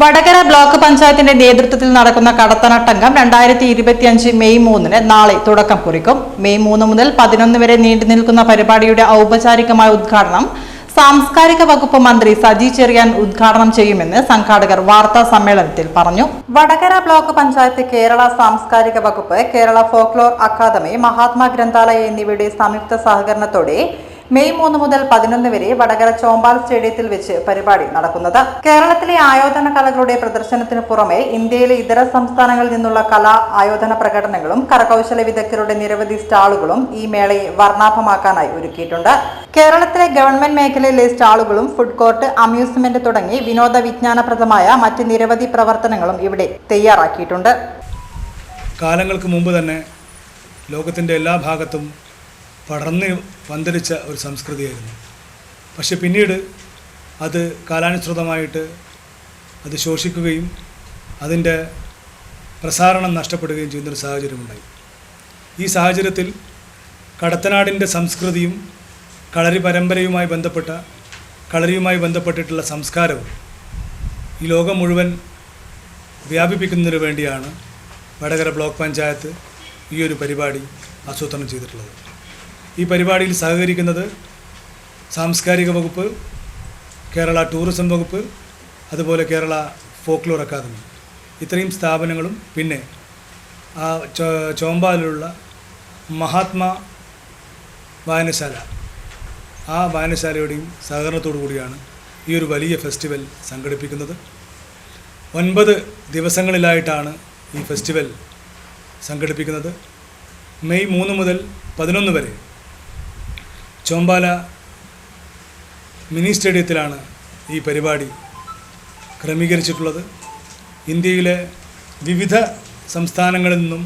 Vadakara block പഞ്ചായത്തിന്റെ നേതൃത്വത്തിൽ നടക്കുന്ന കടത്തനട്ടംഗം രണ്ടായിരത്തി ഇരുപത്തിയഞ്ച് മെയ് മൂന്നിന് നാളെ തുടക്കം കുറിക്കും. മെയ് മൂന്ന് മുതൽ പതിനൊന്ന് വരെ നീണ്ടു നിൽക്കുന്ന പരിപാടിയുടെ ഔപചാരികമായ ഉദ്ഘാടനം സാംസ്കാരിക വകുപ്പ് മന്ത്രി സജി ചെറിയാൻ ഉദ്ഘാടനം ചെയ്യുമെന്ന് സംഘാടകർ വാർത്താ സമ്മേളനത്തിൽ പറഞ്ഞു. വടകര ബ്ലോക്ക് പഞ്ചായത്ത് കേരള സാംസ്കാരിക വകുപ്പ് കേരള ഫോക്ലോർ അക്കാദമി മഹാത്മാ ഗ്രന്ഥാലയ എന്നിവയുടെ സംയുക്ത സഹകരണത്തോടെ മെയ് മൂന്ന് മുതൽ പതിനൊന്ന് വരെ വടകര ചോമ്പാൽ സ്റ്റേഡിയത്തിൽ വെച്ച് പരിപാടി നടക്കുന്നത്. കേരളത്തിലെ ആയോധന കലകളുടെ പ്രദർശനത്തിന് പുറമെ ഇന്ത്യയിലെ ഇതര സംസ്ഥാനങ്ങളിൽ നിന്നുള്ള കലാ ആയോധന പ്രകടനങ്ങളും കരകൗശല വിദഗ്ധരുടെ നിരവധി സ്റ്റാളുകളും ഈ മേളയെ വർണാഭമാക്കാനായി ഒരുക്കിയിട്ടുണ്ട്. കേരളത്തിലെ ഗവൺമെന്റ് മേഖലയിലെ സ്റ്റാളുകളും ഫുഡ് കോർട്ട് അമ്യൂസ്മെന്റ് തുടങ്ങി വിനോദ വിജ്ഞാനപ്രദമായ മറ്റ് നിരവധി പ്രവർത്തനങ്ങളും ഇവിടെ തയ്യാറാക്കിയിട്ടുണ്ട്. കാലങ്ങൾക്ക് മുമ്പ് തന്നെ ലോകത്തിന്റെ എല്ലാ ഭാഗത്തും പടർന്ന് പന്തലിച്ച ഒരു സംസ്കൃതിയായിരുന്നു. പക്ഷെ പിന്നീട് അത് കാലാനുസൃതമായിട്ട് അത് ശോഷിക്കുകയും അതിന്റെ പ്രസാരണം നഷ്ടപ്പെടുകയും ചെയ്യുന്നൊരു സാഹചര്യമുണ്ടായി. ഈ സാഹചര്യത്തിൽ കടത്തനാടിന്റെ സംസ്കൃതിയും കളരി പരമ്പരയുമായി ബന്ധപ്പെട്ട കളരിയുമായി ബന്ധപ്പെട്ടിട്ടുള്ള സംസ്കാരവും ഈ ലോകം മുഴുവൻ വ്യാപിപ്പിക്കുന്നതിന് വേണ്ടിയാണ് വടകര ബ്ലോക്ക് പഞ്ചായത്ത് ഈ ഒരു പരിപാടി ആസൂത്രണം ചെയ്തിട്ടുള്ളത്. ഈ പരിപാടിയിൽ സഹകരിക്കുന്നത് സാംസ്കാരിക വകുപ്പ് കേരള ടൂറിസം വകുപ്പ് അതുപോലെ കേരള ഫോക്ലോർ അക്കാദമി. ഇത്രയും സ്ഥാപനങ്ങളും പിന്നെ ആ ചോ ചോമ്പാലിലുള്ള മഹാത്മാ വായനശാല. ആ വായനശാലയുടെയും സഹകരണത്തോടു കൂടിയാണ് ഈ ഒരു വലിയ ഫെസ്റ്റിവൽ സംഘടിപ്പിക്കുന്നത്. ഒൻപത് ദിവസങ്ങളിലായിട്ടാണ് ഈ ഫെസ്റ്റിവൽ സംഘടിപ്പിക്കുന്നത്. മെയ് മൂന്ന് മുതൽ പതിനൊന്ന് വരെ ചോമ്പാല മിനി സ്റ്റേഡിയത്തിലാണ് ഈ പരിപാടി ക്രമീകരിച്ചിട്ടുള്ളത്. ഇന്ത്യയിലെ വിവിധ സംസ്ഥാനങ്ങളിൽ നിന്നും